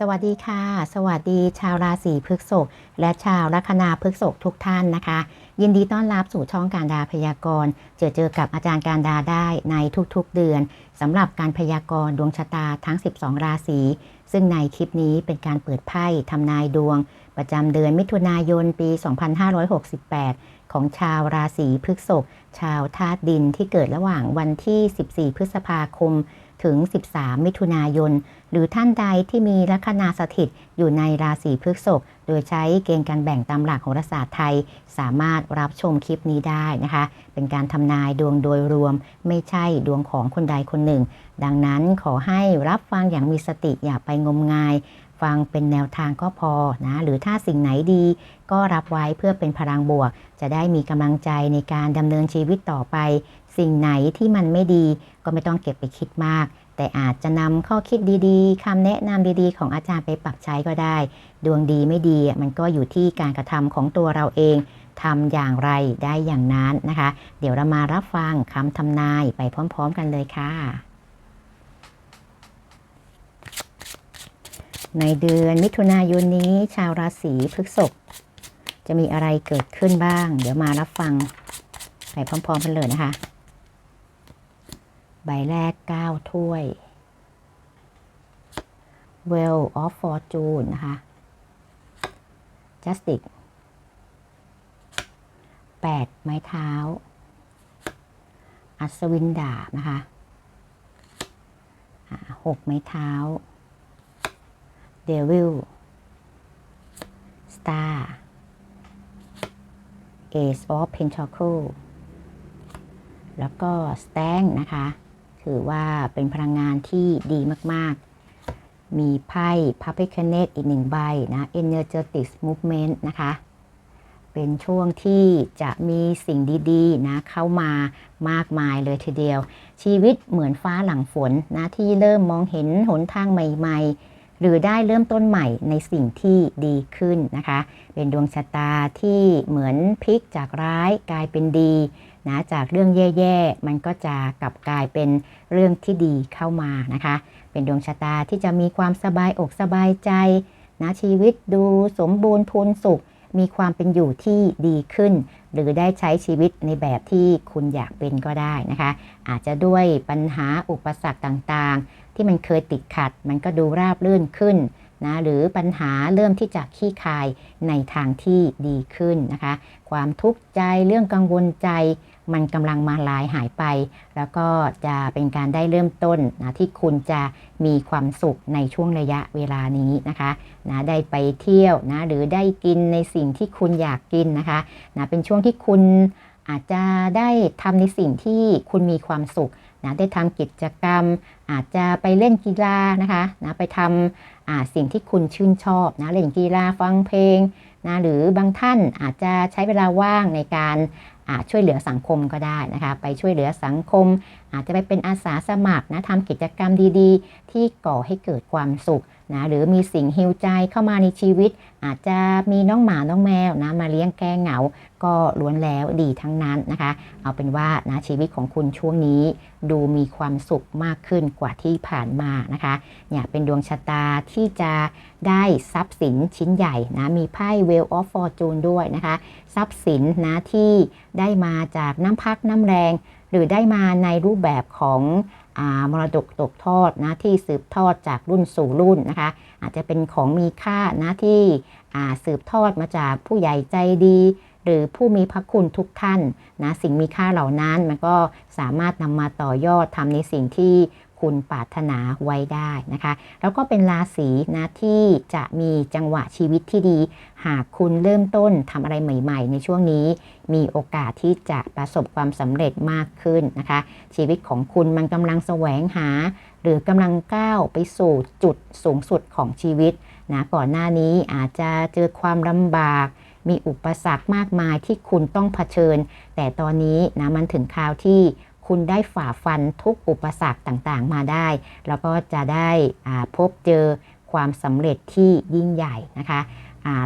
สวัสดีค่ะ สวัสดีชาวราศีพฤษภและชาวลัคนาพฤษภทุกท่านนะคะ ยินดีต้อนรับสู่ช่องการดาพยากรณ์เจอเจอกับอาจารย์การดาได้ในทุกๆเดือนสำหรับการพยากรณ์ดวงชะตาทั้ง 12 ราศีซึ่งในคลิปนี้เป็นการเปิดไพ่ทำนายดวง ประจำเดือนมิถุนายนปี 2568 ของชาวราศีพฤษภชาวธาตุดินที่เกิดระหว่างวันที่ 14 พฤษภาคม ถึง 13 มิถุนายน หรือท่านใดที่มีลัคนาสถิตอยู่ในราศีพฤษภโดยใช้เกณฑ์การแบ่งตามหลักโหราศาสตร์ไทย สามารถรับชมคลิปนี้ได้นะคะ เป็นการทำนายดวงโดยรวม ไม่ใช่ดวงของคนใดคนหนึ่ง ดังนั้นขอให้รับฟังอย่างมีสติอย่าไปงมงาย ฟังเป็นแนวทางก็พอนะ หรือถ้าสิ่งไหนดี ก็รับไว้เพื่อเป็นพลังบวก จะได้มีกำลังใจในการดำเนินชีวิตต่อไป สิ่งไหนที่มันไม่ดีก็ไม่ต้องเก็บไปคิดมาก แต่อาจจะนำข้อคิดดีๆคำแนะนำดีๆ ของอาจารย์ไปปรับใช้ก็ได้ ดวงดีไม่ดีมันก็อยู่ที่การกระทำของตัวเราเองทำอย่างไรได้อย่างนั้นนะคะ เดี๋ยวเรามารับฟังคำทำนายไปพร้อม ๆ กันเลยค่ะ ในเดือนมิถุนายนนี้ชาวราศีพฤษภจะมีอะไรเกิดขึ้นบ้าง เดี๋ยวมารับฟังไปพร้อม ๆ กันเลยนะคะ ใบแรก 9 ถ้วย Well of Fortune นะคะ Justice 8 ไม้เท้า อัศวินดาบนะคะอ่าหกไม้เท้า Devil Star Ace of Pentacle แล้วก็ Stand นะคะ ถือว่าเป็นพลังงานที่ดีมาก ๆ มีไพ่ p u p p i c a n e t อีกหนึ่งใบนะ Energetic Movement นะคะ เป็นช่วงที่จะมีสิ่งดีๆนะเข้ามามากมายเลยทีเดียว ชีวิตเหมือนฟ้าหลังฝนนะที่เริ่มมองเห็นหนทางใหม่ ๆหรือได้เริ่มต้นใหม่ในสิ่งที่ดีขึ้นนะคะ เป็นดวงชะตาที่เหมือนพลิกจากร้ายกลายเป็นดี นะจากเรื่องแย่ๆ มันก็จะกลับกลายเป็นเรื่องที่ดีเข้ามานะคะ เป็นดวงชะตาที่จะมีความสบายอกสบายใจนะชีวิตดูสมบูรณ์พูนสุข มีความเป็นอยู่ที่ดีขึ้น หรือได้ใช้ชีวิตในแบบที่คุณอยากเป็นก็ได้นะคะ อาจจะด้วยปัญหาอุปสรรคต่างๆ ที่มันเคยติดขัด มันก็ดูราบรื่นขึ้นนะหรือปัญหาเริ่มที่จะขี้คายในทางที่ดีขึ้นนะคะ ความทุกข์ใจเรื่องกังวลใจ มันกำลังมาลายหายไป แล้วก็จะเป็นการได้เริ่มต้นนะที่คุณจะมีความสุขในช่วงระยะเวลานี้นะคะนะได้ไปเที่ยวนะหรือได้กินในสิ่งที่คุณอยากกินนะคะนะเป็นช่วงที่คุณอาจจะได้ทำในสิ่งที่คุณมีความสุขนะได้ทำกิจกรรม อาจจะไปเล่นกีฬานะคะนะไปทำสิ่งที่คุณชื่นชอบนะเล่นกีฬาฟังเพลงนะหรือบางท่านอาจจะใช้เวลาว่างในการ ช่วยเหลือสังคมก็ได้นะคะ ไปช่วยเหลือสังคม อาจจะไปเป็นอาสาสมัครนะทำกิจกรรมดีๆ ที่ก่อให้เกิดความสุข นะหรือมีสิ่งฮิวใจเข้ามาในชีวิต อาจจะมีน้องหมาน้องแมวนะมาเลี้ยงแก้เหงา ก็ล้วนแล้วดีทั้งนั้นนะคะ เอาเป็นว่านะชีวิตของคุณช่วงนี้ ดูมีความสุขมากขึ้นกว่าที่ผ่านมานะคะเนี่ยเป็นดวงชะตาที่จะได้ทรัพย์สินชิ้นใหญ่นะมีไพ่ Wheel of Fortune ด้วยนะคะ ทรัพย์สินนะที่ได้มาจากน้ำพักน้ำแรง หรือได้มาในรูปแบบของมรดกตกทอดนะที่สืบทอดจากรุ่นสู่รุ่นนะคะ อาจจะเป็นของมีค่านะที่สืบทอดมาจากผู้ใหญ่ใจดี หรือผู้มีพระคุณทุกท่านนะสิ่งมีค่าเหล่านั้นมันก็สามารถนำมาต่อยอดทำในสิ่งที่ คุณปรารถนาไว้ได้นะคะ แล้วก็เป็นราศีนะที่จะมีจังหวะชีวิตที่ดี หากคุณเริ่มต้นทำอะไรใหม่ ๆ ในช่วงนี้ มีโอกาสที่จะประสบความสำเร็จมากขึ้นนะคะ ชีวิตของคุณมันกำลังแสวงหา หรือกำลังก้าวไปสู่จุดสูงสุดของชีวิตนะก่อนหน้านี้อาจจะเจอความลำบากมีอุปสรรคมากมายที่คุณต้องเผชิญ แต่ตอนนี้นะมันถึงคราวที่ คุณได้ฝ่าฟันทุกอุปสรรคต่างๆ มาได้ แล้วก็จะได้พบเจอความสำเร็จที่ยิ่งใหญ่นะคะ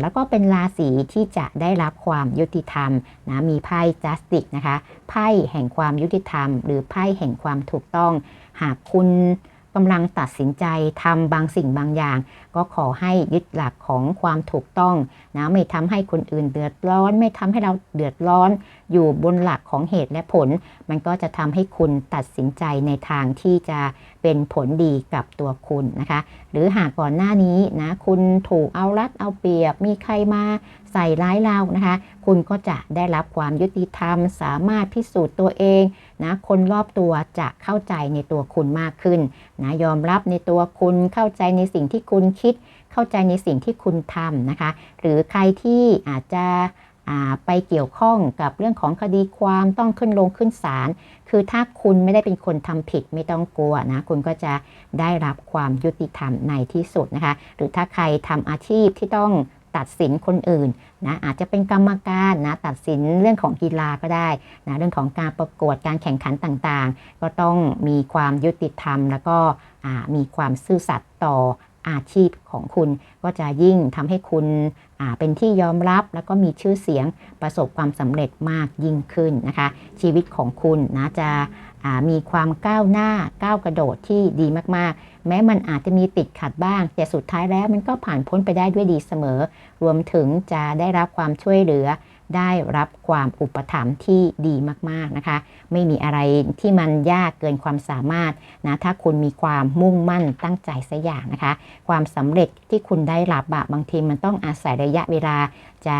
แล้วก็เป็นราศีที่จะได้รับความยุติธรรมนะมีไพ่ justice นะคะไพ่แห่งความยุติธรรม หรือไพ่แห่งความถูกต้อง หากคุณกำลังตัดสินใจทำบางสิ่งบางอย่าง ก็ขอให้ยึดหลักของความถูกต้องนะไม่ทำให้คนอื่นเดือดร้อน ไม่ทำให้เราเดือดร้อน อยู่บนหลักของเหตุและผล มันก็จะทำให้คุณตัดสินใจในทางที่จะเป็นผลดีกับตัวคุณนะคะ หรือหากก่อนหน้านี้นะคุณถูกเอารัดเอาเปรียบ มีใครมาใส่ร้ายเรานะคะ คุณก็จะได้รับความยุติธรรม สามารถพิสูจน์ตัวเองนะคนรอบตัวจะเข้าใจในตัวคุณมากขึ้นนะยอมรับในตัวคุณเข้าใจในสิ่งที่คุณคิดเข้าใจในสิ่งที่คุณทำนะคะ หรือใครที่อาจจะไปเกี่ยวข้องกับเรื่องของคดีความต้องขึ้นลงขึ้นศาลคือถ้าคุณไม่ได้เป็นคนทำผิดไม่ต้องกลัวนะคุณก็จะได้รับความยุติธรรมในที่สุดนะคะ หรือถ้าใครทำอาชีพที่ต้องตัดสินคนอื่นนะอาจจะเป็นกรรมการนะตัดสินเรื่องของกีฬาก็ได้นะเรื่องของการประกวดการแข่งขันต่างๆ ก็ต้องมีความยุติธรรม แล้วก็มีความซื่อสัตย์ต่อ อาชีพของคุณ ก็จะยิ่งทำให้คุณเป็นที่ยอมรับแล้วก็มีชื่อเสียงประสบความสำเร็จมากยิ่งขึ้นนะคะ ชีวิตของคุณนะจะมีความก้าวหน้าก้าวกระโดดที่ดีมากๆ แม้มันอาจจะมีติดขัดบ้าง แต่สุดท้ายแล้วมันก็ผ่านพ้นไปได้ด้วยดีเสมอ รวมถึงจะได้รับความช่วยเหลือ ได้รับความอุปถัมภ์ที่ดีมาก ๆ นะคะ ไม่มีอะไรที่มันยากเกินความสามารถนะถ้าคุณมีความมุ่งมั่นตั้งใจสักอย่างนะคะ ความสำเร็จที่คุณได้รับบะบางทีมันต้องอาศัยระยะเวลาจะ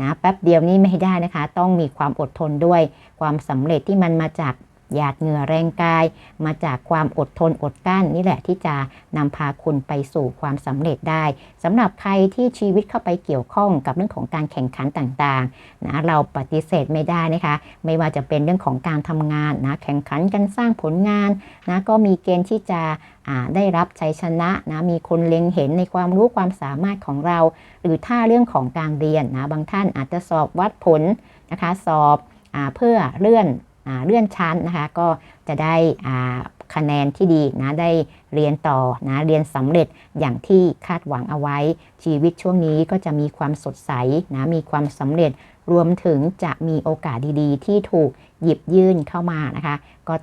นะแป๊บเดียวนี่ไม่ได้นะคะ ต้องมีความอดทนด้วย ความสำเร็จที่มันมาจาก หยาดเหงื่อแรงกาย มาจากความอดทนอดกั้นนี่แหละที่จะนำพาคุณไปสู่ความสำเร็จได้สำหรับใครที่ชีวิตเข้าไปเกี่ยวข้องกับเรื่องของการแข่งขันต่างๆนะเราปฏิเสธไม่ได้นะคะ ไม่ว่าจะเป็นเรื่องของการทำงานนะแข่งขันกันสร้างผลงานนะก็มีเกณฑ์ที่จะได้รับชัยชนะนะมีคนเล็งเห็นในความรู้ความสามารถของเรา หรือถ้าเรื่องของการเรียนนะบางท่านอาจจะสอบวัดผลนะคะสอบอเพื่อเลื่อน เลื่อนชั้นนะคะก็จะได้คะแนนที่ดีนะได้เรียนต่อนะเรียนสำเร็จอย่างที่คาดหวังเอาไว้ ชีวิตช่วงนี้ก็จะมีความสดใสนะมีความสำเร็จรวมถึงจะมีโอกาสดีๆ ที่ถูกหยิบยื่นเข้ามานะคะ ก็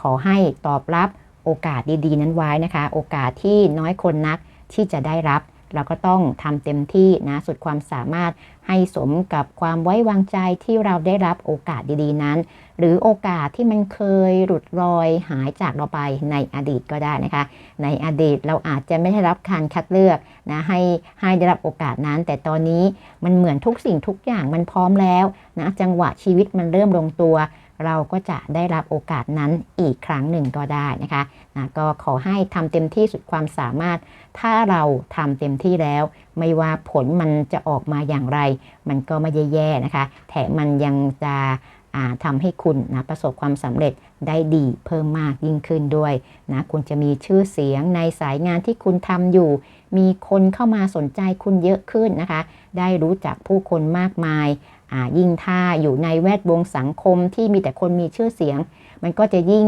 ขอให้ตอบรับโอกาสดีๆ นั้นไว้นะคะ โอกาสที่น้อยคนนักที่จะได้รับ เราก็ต้องทำเต็มที่นะสุดความสามารถให้สมกับความไว้วางใจที่เราได้รับโอกาสดีๆนั้น หรือโอกาสที่มันเคยหลุดรอยหายจากเราไปในอดีตก็ได้นะคะ ในอดีตเราอาจจะไม่ได้รับการคัดเลือกนะให้ให้ได้รับโอกาสนั้น แต่ตอนนี้มันเหมือนทุกสิ่งทุกอย่างมันพร้อมแล้วนะจังหวะชีวิตมันเริ่มลงตัว เราก็จะได้รับโอกาสนั้นอีกครั้งหนึ่งก็ได้นะคะนะก็ขอให้ทำเต็มที่สุดความสามารถ ถ้าเราทำเต็มที่แล้ว ไม่ว่าผลมันจะออกมาอย่างไร มันก็ไม่แย่ๆนะคะ แถมมันยังจะ ทำให้คุณนะประสบความสำเร็จได้ดีเพิ่มมากยิ่งขึ้นด้วยนะคุณจะมีชื่อเสียงในสายงานที่คุณทำอยู่ มีคนเข้ามาสนใจคุณเยอะขึ้นนะคะ ได้รู้จักผู้คนมากมายยิ่งถ้าอยู่ในแวดวงสังคมที่มีแต่คนมีชื่อเสียง มันก็จะยิ่ง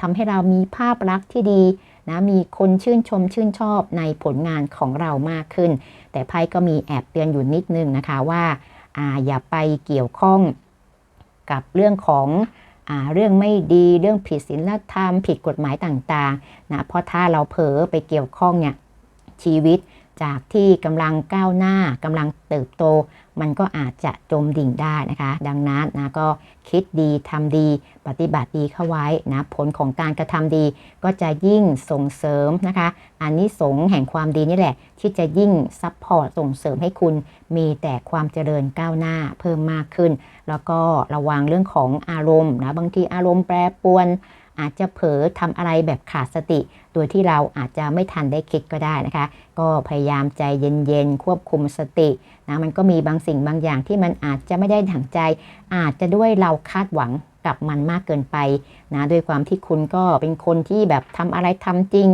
ทำให้เรามีภาพลักษณ์ที่ดีนะมีคนชื่นชมชื่นชอบในผลงานของเรามากขึ้น แต่ไพ่ก็มีแอบเตือนอยู่นิดนึงนะคะว่าออย่าไปเกี่ยวข้อง กับเรื่องของอเรื่องไม่ดีเรื่องผิดศีลธรรม ผิดกฎหมายต่างๆนะเพราะถ้าเราเผลอไปเกี่ยวข้องเนี่ยชีวิตจากที่กำลังก้าวหน้ากำลังเติบโต มันก็อาจจะจมดิ่งได้นะคะ ดังนั้นนะก็คิดดีทำดี ปฏิบัติดีเข้าไว้นะผลของการกระทำดี ก็จะยิ่งส่งเสริมนะคะอันนี้สงแห่งความดีนี่แหละ ที่จะยิ่งซัพพอร์ตส่งเสริมให้คุณมีแต่ความเจริญก้าวหน้าเพิ่มมากขึ้น แล้วก็ระวังเรื่องของอารมณ์นะบางทีอารมณ์แปรปรวน อาจจะเผลอทำอะไรแบบขาดสติ โดยที่เราอาจจะไม่ทันได้คิดก็ได้นะคะ ก็พยายามใจเย็นๆ ควบคุมสตินะมันก็มีบางสิ่งบางอย่างที่มันอาจจะไม่ได้ถังใจ อาจจะด้วยเราคาดหวังกับมันมากเกินไปนะด้วยความที่คุณก็เป็นคนที่แบบทำอะไรทำจริง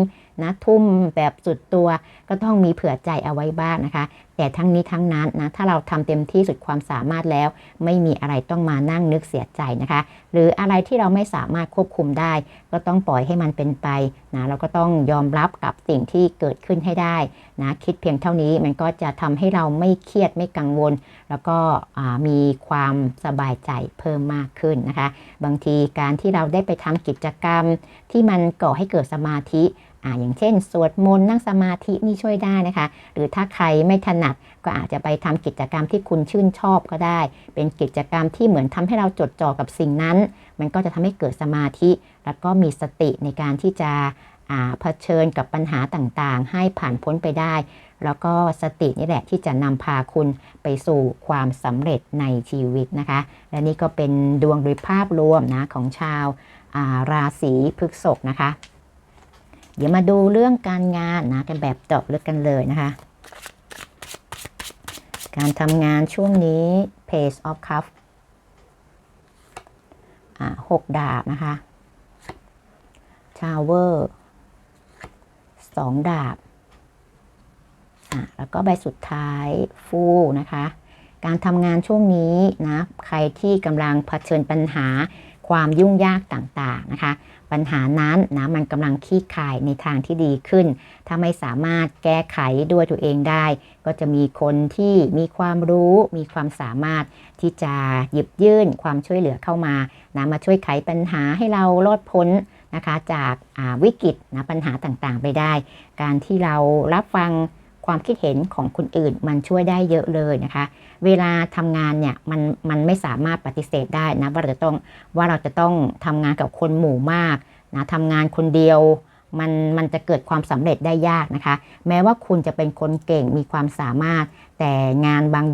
นะทุ่มแบบสุดตัว ก็ต้องมีเผื่อใจเอาไว้บ้างนะคะ แต่ทั้งนี้ทั้งนั้นนะถ้าเราทำเต็มที่สุดความสามารถแล้ว ไม่มีอะไรต้องมานั่งนึกเสียใจนะคะ หรืออะไรที่เราไม่สามารถควบคุมได้ ก็ต้องปล่อยให้มันเป็นไปนะเราก็ต้องยอมรับกับสิ่งที่เกิดขึ้นให้ได้นะคิดเพียงเท่านี้มันก็จะทำให้เราไม่เครียดไม่กังวล แล้วก็มีความสบายใจเพิ่มมากขึ้นนะคะ บางทีการที่เราได้ไปทำกิจกรรมที่มันก่อให้เกิดสมาธิ อ่าอย่างเช่น สวดมนต์นั่งสมาธินี่ช่วยได้นะคะ หรือถ้าใครไม่ถนัดก็อาจจะไปทำกิจกรรมที่คุณชื่นชอบก็ได้ เป็นกิจกรรมที่เหมือนทำให้เราจดจ่อกับสิ่งนั้น มันก็จะทำให้เกิดสมาธิ แล้วก็มีสติในการที่จะอ่าเผชิญกับปัญหาต่างๆ ให้ผ่านพ้นไปได้ แล้วก็สตินี่แหละที่จะนำพาคุณไปสู่ความสำเร็จในชีวิตนะคะ และนี่ก็เป็นดวงโดยภาพรวมนะของชาวาราศีพฤษภนะคะ เดี๋ยวมาดูเรื่องการงานนะกันแบบเจาะลึกกันเลยนะคะ การทำงานช่วงนี้ Page of Cup หกดาบนะคะ Tower สองดาบแล้วก็ใบสุดท้ายฟูนะคะ การทำงานช่วงนี้นะ ใครที่กำลังเผชิญปัญหา ความยุ่งยากต่างๆนะคะ ปัญหานั้นนะมันกำลังคลี่คลายในทางที่ดีขึ้น ถ้าไม่สามารถแก้ไขด้วยตัวเองได้ ก็จะมีคนที่มีความรู้มีความสามารถที่จะหยิบยื่นความช่วยเหลือเข้ามานะมาช่วยไขปัญหาให้เรารอดพ้นนะคะจากาวิกฤตนะปัญหาต่างๆ ไปได้ การที่เรารับฟัง ความคิดเห็นของคนอื่นมันช่วยได้เยอะเลยนะคะ เวลาทำงานเนี่ยมันมันไม่สามารถปฏิเสธได้นะว่าเราจะต้องว่าเราจะต้องทำงานกับคนหมู่มากนะทำงานคนเดียวมันมันจะเกิดความสำเร็จได้ยากนะคะ แม้ว่าคุณจะเป็นคนเก่งมีความสามารถ แต่งานบาง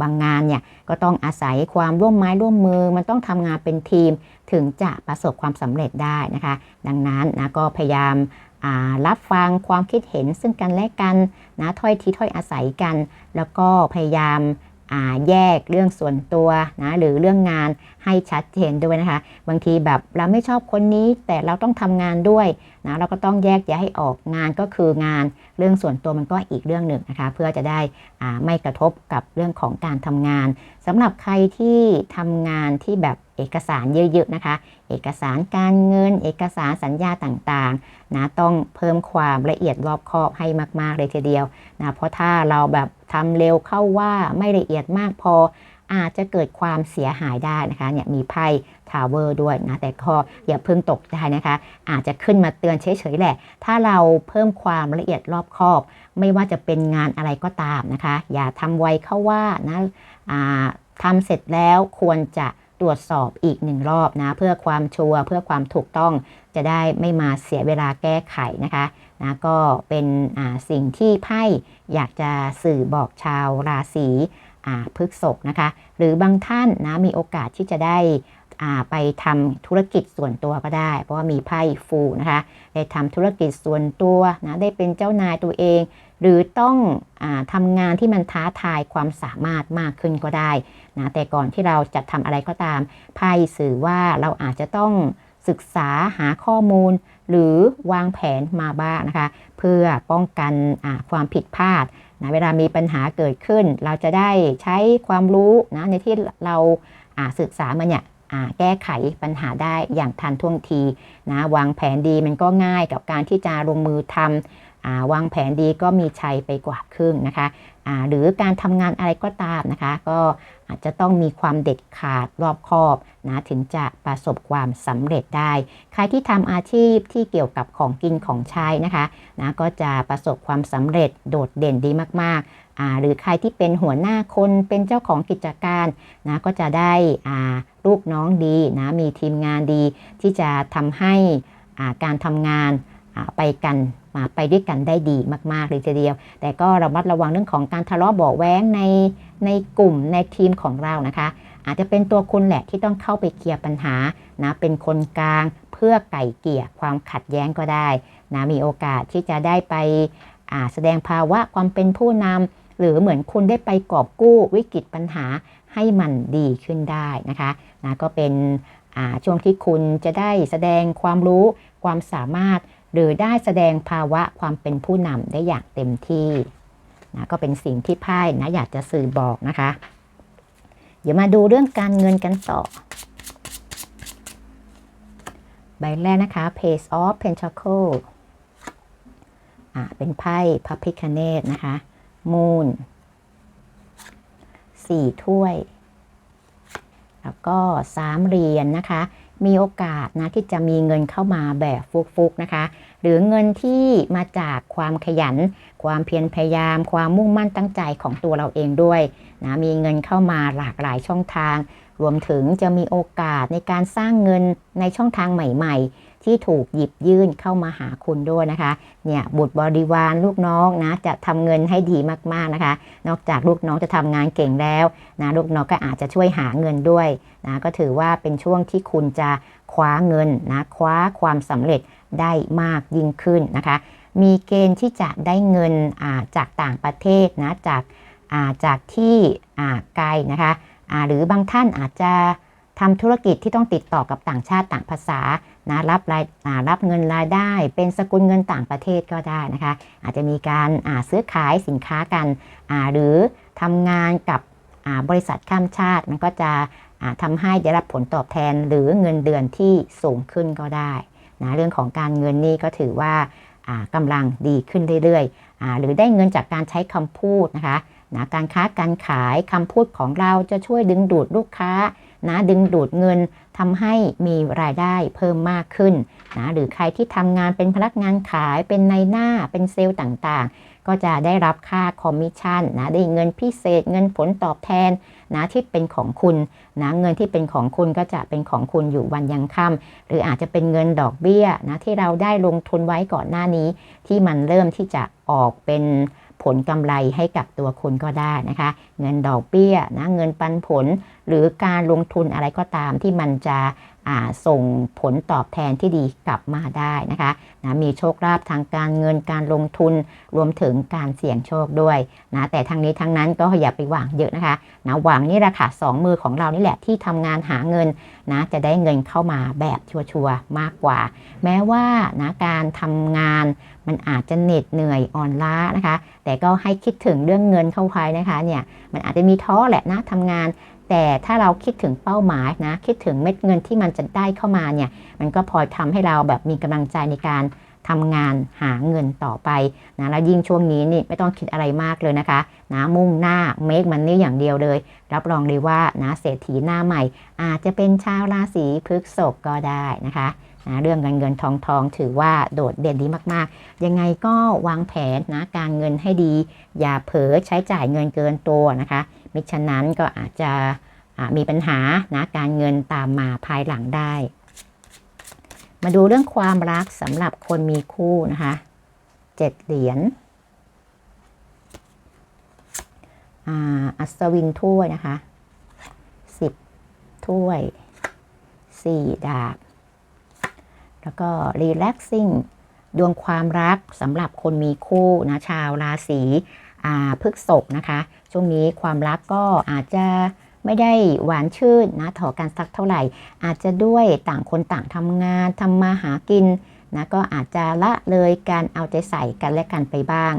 บางงานเนี่ยก็ต้องอาศัยความร่วมไม้ร่วมมือ มันต้องทำงานเป็นทีม ถึงจะประสบความสำเร็จได้นะคะ ดังนั้นนะก็พยายาม รับฟังความคิดเห็นซึ่งกันและกันนะถ้อยทีถ้อยอาศัยกัน แล้วก็พยายามาแยกเรื่องส่วนตัวนะหรือเรื่องงานให้ชัดเจนด้วยนะคะ บางทีแบบเราไม่ชอบคนนี้แต่เราต้องทำงานด้วยนะเราก็ต้องแยกแยะให้ออกงานก็คืองานเรื่องส่วนตัวมันก็อีกเรื่องหนึ่งนะคะ เพื่อจะได้ไม่กระทบกับเรื่องของการทำงานสำหรับใครที่ทำงานที่แบบ เอกสารเยอะๆนะคะ เอกสารการเงิน เอกสารสัญญาต่างๆนะต้องเพิ่มความละเอียดรอบคอบให้มากๆเลยทีเดียวนะเพราะถ้าเราแบบทำเร็วเข้าว่าไม่ละเอียดมากพอ อาจจะเกิดความเสียหายได้นะคะเนี่ยมีไพ่ทาวเวอร์ด้วยนะแต่ก็อย่าเพิ่งตกใจนะคะ อาจจะขึ้นมาเตือนเฉยๆแหละ ถ้าเราเพิ่มความละเอียดรอบคอบ ไม่ว่าจะเป็นงานอะไรก็ตามนะคะ อย่าทำไวเข้าว่านะทำเสร็จแล้วควรจะ ตรวจสอบอีกหนึ่งรอบนะเพื่อความชัวร์เพื่อความถูกต้องจะได้ไม่มาเสียเวลาแก้ไขนะคะนะก็เป็นสิ่งที่ไพ่อยากจะสื่อบอกชาวราศีพฤษกนะคะ หรือบางท่านนะมีโอกาสที่จะได้ ไปทำธุรกิจส่วนตัวก็ได้ เพราะว่ามีไพ่ฟูนะคะได้ทำธุรกิจส่วนตัวนะได้เป็นเจ้านายตัวเอง หรือต้องอาทำงานที่มันท้าทายความสามารถมากขึ้นก็ได้นะแต่ก่อนที่เราจะทำอะไรก็ตามไพ่สื่อว่าเราอาจจะต้องศึกษาหาข้อมูล หรือวางแผนมาบ้างนะคะ เพื่อป้องกันความผิดพลาดนะเวลามีปัญหาเกิดขึ้น เราจะได้ใช้ความรู้นะในที่เราศึกษามาเนี่ย แก้ไขปัญหาได้อย่างทันท่วงทีนะวางแผนดีมันก็ง่ายกับการที่จะลงมือทำวางแผนดีก็มีชัยไปกว่าครึ่งนะคะหรือการทำงานอะไรก็ตามนะคะ ก็อาจจะต้องมีความเด็ดขาดรอบคอบนะถึงจะประสบความสำเร็จได้ ใครที่ทำอาชีพที่เกี่ยวกับของกินของใช้นะคะนะก็จะประสบความสำเร็จโดดเด่นดีมากๆ หรือใครที่เป็นหัวหน้าคนเป็นเจ้าของกิจการนะก็จะได้ลูกน้องดีนะมีทีมงานดี ที่จะทำให้การทำงานไปกันไปด้วยกันได้ดีมากๆเลยทีเดียว แต่ก็ระมัดระวังเรื่องของการทะเลาะเบาแว้งในในกลุ่มในทีมของเรานะคะ อาจจะเป็นตัวคุณแหละที่ต้องเข้าไปเคลียร์ปัญหานะเป็นคนกลางเพื่อไก่เกลี่ยความขัดแย้งก็ได้นะมีโอกาสที่จะได้ไปแสดงภาวะความเป็นผู้นำ หรือเหมือนคุณได้ไปกอบกู้วิกฤตปัญหาให้มันดีขึ้นได้นะคะนะก็เป็นช่วงที่คุณจะได้แสดงความรู้ความสามารถ หรือได้แสดงภาวะความเป็นผู้นำได้อย่างเต็มที่นะก็เป็นสิ่งที่ไพ่นะอยากจะสื่อบอกนะคะ เดี๋ยวมาดูเรื่องการเงินกันต่อ ใบแรกนะคะ Page of Pentacle อ่าเป็นไพ่พระพิคเนตนะคะ มูนสี่ถ้วย แล้วก็สามเหรียญนนะคะ มีโอกาสนะที่จะมีเงินเข้ามาแบบฟุกๆนะคะ หรือเงินที่มาจากความขยัน ความเพียรพยายาม ความมุ่งมั่นตั้งใจของตัวเราเองด้วยนะมีเงินเข้ามาหลากหลายช่องทาง รวมถึงจะมีโอกาสในการสร้างเงินในช่องทางใหม่ ๆ ที่ถูกหยิบยื่นเข้ามาหาคุณด้วยนะคะเนี่ยบุตรบริวารลูกน้องนะจะทำเงินให้ดีมากๆนะคะ นอกจากลูกน้องจะทำงานเก่งแล้วนะลูกน้องก็อาจจะช่วยหาเงินด้วยนะก็ถือว่าเป็นช่วงที่คุณจะคว้าเงินนะคว้าความสำเร็จได้มากยิ่งขึ้นนะคะ มีเกณฑ์ที่จะได้เงินจากต่างประเทศนะจากจากที่ไกลนะคะหรือบางท่านอาจจะทำธุรกิจที่ต้องติดต่อกับต่างชาติต่างภาษา นะรับรายรับเงินรายได้ เป็นสกุลเงินต่างประเทศก็ได้นะคะ อาจจะมีการซื้อขายสินค้ากัน หรือทำงานกับบริษัทข้ามชาติ มันก็จะทำให้ได้รับผลตอบแทนหรือเงินเดือนที่สูงขึ้นก็ได้นะเรื่องของการเงินนี่ก็ถือว่ากำลังดีขึ้นเรื่อยๆ หรือได้เงินจากการใช้คำพูดนะคะนะการค้าการขายคำพูดของเราจะช่วยดึงดูดลูกค้านะดึงดูดเงิน ทำให้มีรายได้เพิ่มมากขึ้นนะหรือใครที่ทำงานเป็นพนักงานขายเป็นในหน้าเป็นเซลล์ต่างๆ ก็จะได้รับค่าคอมมิชชั่นนะได้เงินพิเศษเงินผลตอบแทนนะที่เป็นของคุณนะเงินที่เป็นของคุณก็จะเป็นของคุณอยู่วันยังค่ำหรืออาจจะเป็นเงินดอกเบี้ยนะที่เราได้ลงทุนไว้ก่อนหน้านี้ ที่มันเริ่มที่จะออกเป็น ผลกำไรให้กับตัวคุณก็ได้นะคะ เงินดอกเบี้ยนะเงินปันผล หรือการลงทุนอะไรก็ตามที่มันจะ ส่งผลตอบแทนที่ดีกลับมาได้นะคะนะมีโชคลาภทางการเงินการลงทุนรวมถึงการเสี่ยงโชคด้วยนะแต่ทั้งนี้ทั้งนั้นก็อย่าไปหวังเยอะนะคะนะหวังนี่แหละค่ะสองมือของเรานี่แหละที่ทำงานหาเงินนะจะได้เงินเข้ามาแบบชัวร์ๆมากกว่า แม้ว่านะการทำงานมันอาจจะเหน็ดเหนื่อยอ่อนล้านะคะ แต่ก็ให้คิดถึงเรื่องเงินเข้าไปนะคะเนี่ยมันอาจจะมีท้อแหละนะทำงาน แต่ถ้าเราคิดถึงเป้าหมายนะคิดถึงเม็ดเงินที่มันจะได้เข้ามาเนี่ยมันก็พอทำให้เราแบบมีกำลังใจในการทำงานหาเงินต่อไปนะแล้วยิ่งช่วงนี้นี่ไม่ต้องคิดอะไรมากเลยนะคะนะมุ่งหน้าเมกมันนี่อย่างเดียวเลย รับรองเลยว่านะเศรษฐีหน้าใหม่ อาจจะเป็นชาวราศีพฤษภก็ได้นะคะนะเรื่องการเงินทองทองถือว่าโดดเด่นดีมากๆ ยังไงก็วางแผนนะการเงินให้ดี อย่าเผลอใช้จ่ายเงินเกินตัวนะคะ มิฉะนั้นก็อาจจะมีปัญหานะการเงินตามมาภายหลังได้ มาดูเรื่องความรักสำหรับคนมีคู่นะคะเจ็ดเหรียญอัศวินถ้วยนะคะสิบถ้วยสี่ดาบ แล้วก็ relaxing ดวงความรักสำหรับคนมีคู่นะชาวราศี พฤกษบนะคะ ช่วงนี้ความรักก็อาจจะไม่ได้หวานชื่นนะถอกันสักเท่าไหร่ อาจจะด้วยต่างคนต่างทำงานทำมาหากินนะก็อาจจะละเลยการเอาใจใส่กันและกันไปบ้าง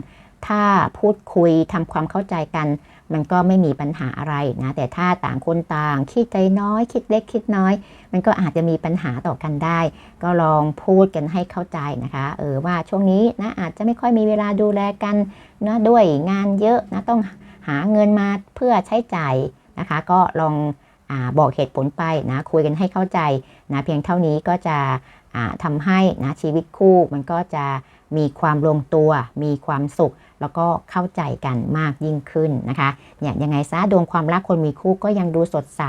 ถ้าพูดคุยทำความเข้าใจกัน มันก็ไม่มีปัญหาอะไรนะ แต่ถ้าต่างคนต่าง คิดใจน้อย คิดเล็กคิดน้อย มันก็อาจจะมีปัญหาต่อกันได้ ก็ลองพูดกันให้เข้าใจนะคะ เออว่าช่วงนี้นะอาจจะไม่ค่อยมีเวลาดูแลกันนะด้วยงานเยอะนะต้องหาเงินมาเพื่อใช้จ่ายนะคะ ก็ลอง อบอกเหตุผลไปนะคุยกันให้เข้าใจนะเพียงเท่านี้ก็จะทำให้นะชีวิตคู่มันก็จะมีความลงตัว มีความสุข แล้วก็เข้าใจกันมากยิ่งขึ้นนะคะเนี่ยยังไงซะดวงความรักคนมีคู่ก็ยังดูสดใส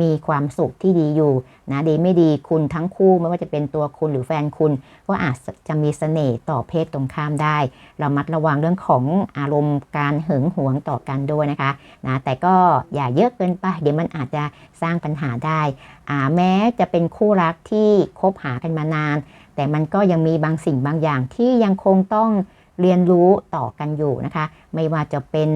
มีความสุขที่ดีอยู่นะดีไม่ดีคุณทั้งคู่ไม่ว่าจะเป็นตัวคุณหรือแฟนคุณ ก็อาจจะมีเสน่ห์ต่อเพศตรงข้ามได้ เรามัดระวังเรื่องของอารมณ์การหึงหวงต่อกันด้วยนะคะนะแต่ก็อย่าเยอะเกินไปเดี๋ยวมันอาจจะสร้างปัญหาได้แม้จะเป็นคู่รักที่คบหากันมานาน แต่มันก็ยังมีบางสิ่งบางอย่างที่ยังคงต้อง เรียนรู้ต่อกันอยู่นะคะ ไม่ว่าจะเป็น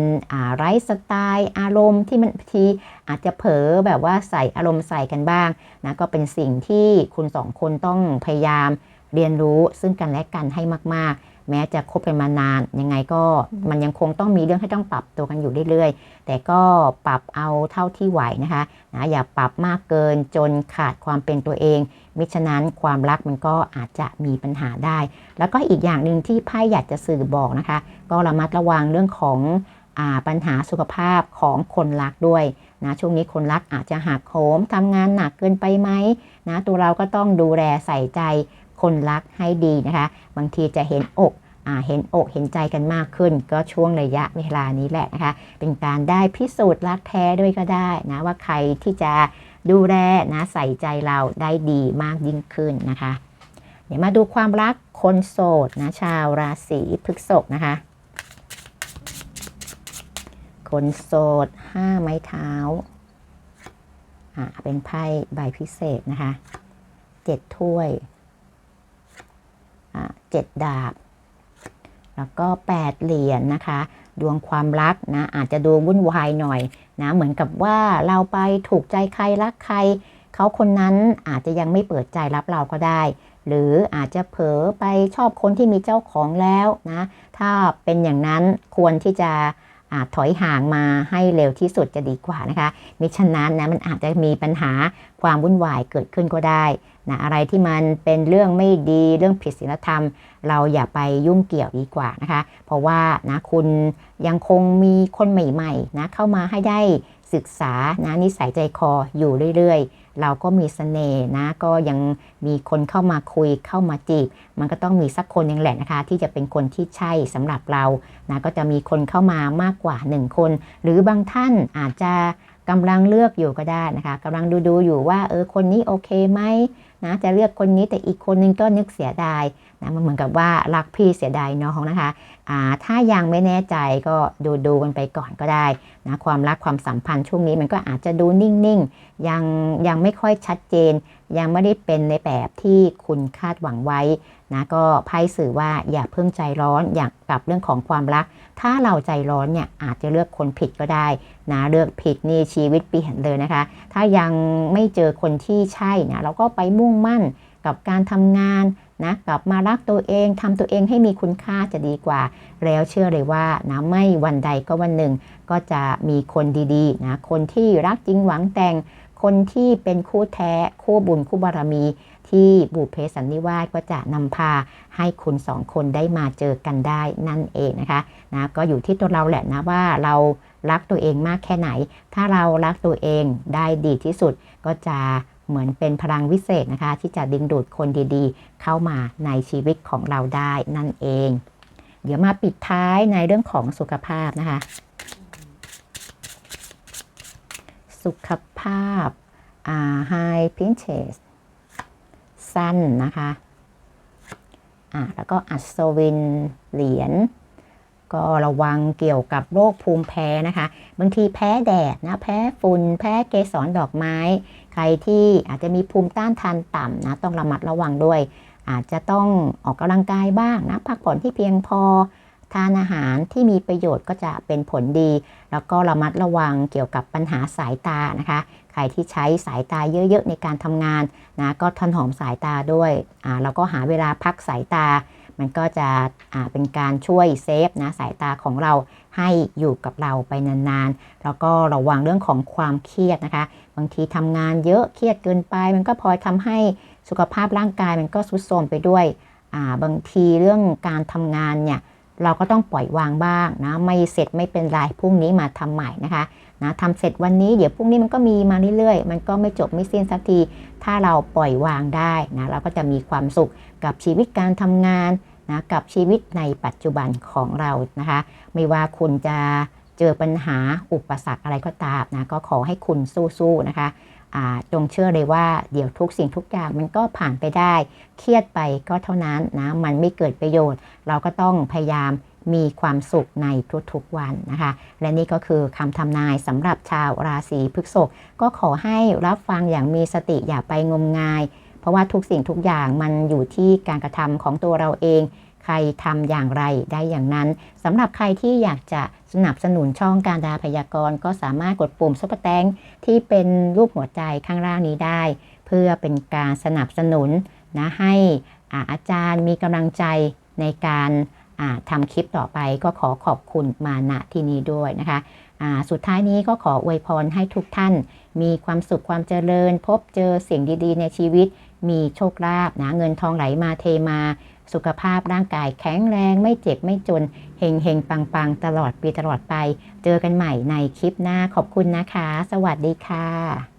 ไรสไตล์อารมณ์ที่มันทีอาจจะเผลอแบบว่าใส่อารมณ์ใส่กันบ้างนะก็เป็นสิ่งที่คุณสองคนต้องพยายามเรียนรู้ซึ่งกันและกันให้มาก แม้จะคบกันมานานยังไงก็มันยังคงต้องมีเรื่องให้ต้องปรับตัวกันอยู่เรื่อยๆ แต่ก็ปรับเอาเท่าที่ไหวนะคะนะอย่าปรับมากเกินจนขาดความเป็นตัวเอง มิฉะนั้นความรักมันก็อาจจะมีปัญหาได้ แล้วก็อีกอย่างหนึ่งที่ไพ่อยากจะสื่อบอกนะคะ ก็ระมัดระวังเรื่องของอปัญหาสุขภาพของคนรักด้วยนะช่วงนี้คนรักอาจจะหักโหมทำงานหนักเกินไปไหมนะตัวเราก็ต้องดูแลใส่ใจ คนรักให้ดีนะคะ บางทีจะเห็นอกอเห็นอกเห็นใจกันมากขึ้น ก็ช่วงระยะเวลานี้แหละนะคะ เป็นการได้พิสูจน์รักแท้ด้วยก็ได้นะว่าใครที่จะดูแลนะใส่ใจเราได้ดีมากยิ่งขึ้นนะคะ เดี๋ยวมาดูความรักคนโสดนะชาวราศีพฤษภนะคะ คนโสดห้าไม้เท้าอ่าเป็นไพ่ใบพิเศษนะคะเจ็ดถ้วย เจ็ดดาบ แล้วก็แปดเหรียญนะคะ ดวงความรักนะอาจจะดูวุ่นวายหน่อยนะเหมือนกับว่าเราไปถูกใจใครรักใคร เขาคนนั้นอาจจะยังไม่เปิดใจรับเราก็ได้ หรืออาจจะเผลอไปชอบคนที่มีเจ้าของแล้วนะ ถ้าเป็นอย่างนั้นควรที่จะอาถอยห่างมาให้เร็วที่สุดจะดีกว่านะคะ มิฉะนั้นนะมันอาจจะมีปัญหาความวุ่นวายเกิดขึ้นก็ได้ นะอะไรที่มันเป็นเรื่องไม่ดีเรื่องผิดศีลธรรม เราอย่าไปยุ่งเกี่ยวดีกว่านะคะ เพราะว่านะคุณยังคงมีคนใหม่ๆนะเข้ามาให้ได้ศึกษานะนิสัยใจคออยู่เรื่อยๆ เราก็มีสเสน่ห์นะก็ยังมีคนเข้ามาคุยเข้ามาจีบ มันก็ต้องมีสักคนหนึ่งแหละนะคะ ที่จะเป็นคนที่ใช่สำหรับเรานะก็จะมีคนเข้ามามากกว่า 1 คน หรือบางท่านอาจจะกำลังเลือกอยู่ก็ได้นะคะกำลังดูดูอยู่ว่าเออคนนี้โอเคไหม นะจะเลือกคนนี้แต่อีกคนนึงก็นึกเสียดาย นะมันเหมือนกับว่ารักพี่เสียดายน้องนะคะอ่าถ้ายังไม่แน่ใจก็ดูดูกันไปก่อนก็ได้นะความรักความสัมพันธ์ช่วงนี้มันก็อาจจะดูนิ่งๆ ยังยังไม่ค่อยชัดเจน ยังไม่ได้เป็นในแบบที่คุณคาดหวังไว้นะก็ไพ่สื่อว่าอย่าเพิ่งใจร้อนอย่างกับเรื่องของความรัก ถ้าเราใจร้อนเนี่ยอาจจะเลือกคนผิดก็ได้นะเลือกผิดนี่ชีวิตเปลี่ยนเลยนะคะ ถ้ายังไม่เจอคนที่ใช่นะเราก็ไปมุ่งมั่นกับการทำงาน นะกลับมารักตัวเองทำตัวเองให้มีคุณค่าจะดีกว่า แล้วเชื่อเลยว่านะไม่วันใดก็วันหนึ่ง ก็จะมีคนดีๆนะคนที่รักจริงหวังแต่ง คนที่เป็นคู่แท้คู่บุญคู่บารมีที่บุเพสันนิวาสก็จะนำพาให้คุณสองคนได้มาเจอกันได้นั่นเองนะคะนะก็อยู่ที่ตัวเราแหละนะว่าเรารักตัวเองมากแค่ไหน ถ้าเรารักตัวเองได้ดีที่สุดก็จะ เหมือนเป็นพลังวิเศษนะคะ ที่จะดึงดูดคนดีๆ เข้ามาในชีวิตของเราได้นั่นเอง เดี๋ยวมาปิดท้ายในเรื่องของสุขภาพนะคะ สุขภาพอ่า High Princess สั้นนะคะอ่าแล้วก็อัศวินเหรียญก็ระวังเกี่ยวกับโรคภูมิแพ้นะคะ บางทีแพ้แดดนะ แพ้ฝุ่น แพ้เกสรดอกไม้ ใครที่อาจจะมีภูมิต้านทานต่ำนะต้องระมัดระวังด้วย อาจจะต้องออกกำลังกายบ้างนะพักผ่อนที่เพียงพอทานอาหารที่มีประโยชน์ก็จะเป็นผลดี แล้วก็ระมัดระวังเกี่ยวกับปัญหาสายตานะคะ ใครที่ใช้สายตาเยอะๆในการทำงานนะก็ถนหอมสายตาด้วยอ่าแล้วก็หาเวลาพักสายตา มันก็จะอ่าเป็นการช่วยเซฟนะสายตาของเรา ให้อยู่กับเราไปนานๆ แล้วก็ระวังเรื่องของความเครียดนะคะ บางทีทำงานเยอะเครียดเกินไป มันก็พลอยทำให้สุขภาพร่างกายมันก็ทรุดโทรมไปด้วยอ่าบางทีเรื่องการทำงานเนี่ยเราก็ต้องปล่อยวางบ้างนะไม่เสร็จไม่เป็นไรพรุ่งนี้มาทำใหม่นะคะนะทำเสร็จวันนี้เดี๋ยวพรุ่งนี้มันก็มีมาเรื่อยๆ มันก็ไม่จบไม่สิ้นสักที ถ้าเราปล่อยวางได้นะเราก็จะมีความสุขกับชีวิตการทำงาน นะกับชีวิตในปัจจุบันของเรานะคะ ไม่ว่าคุณจะเจอปัญหาอุปสรรคอะไรก็ตามนะก็ขอให้คุณสู้ๆนะคะจงเชื่อเลยว่าเดี๋ยวทุกสิ่งทุกอย่างมันก็ผ่านไปได้ เครียดไปก็เท่านั้นนะมันไม่เกิดประโยชน์ เราก็ต้องพยายามมีความสุขในทุกๆวันนะคะ และนี่ก็คือคำทำนายสำหรับชาวราศีพฤษภก็ขอให้รับฟังอย่างมีสติอย่าไปงมงาย เพราะว่าทุกสิ่งทุกอย่างมันอยู่ที่การกระทำของตัวเราเอง ใครทำอย่างไรได้อย่างนั้นสำหรับใครที่อยากจะสนับสนุนช่องการดาพยากรณ์ก็สามารถกดปุ่มซุปเปอร์แตงที่เป็นรูปหัวใจข้างล่างนี้ได้ เพื่อเป็นการสนับสนุนนะให้อาจารย์มีกำลังใจในการอ่าทำคลิปต่อไปก็ขอขอบคุณมาณที่นี้ด้วยนะคะสุดท้ายนี้ก็ขออวยพรให้ทุกท่าน มีความสุขความเจริญ พบเจอสิ่งดีๆ ในชีวิต มีโชคลาภนะเงินทองไหลมาเทมา สุขภาพร่างกายแข็งแรงไม่เจ็บไม่จนเฮงเฮงปังปังตลอดปีตลอดไป เจอกันใหม่ในคลิปหน้าขอบคุณนะคะ สวัสดีค่ะ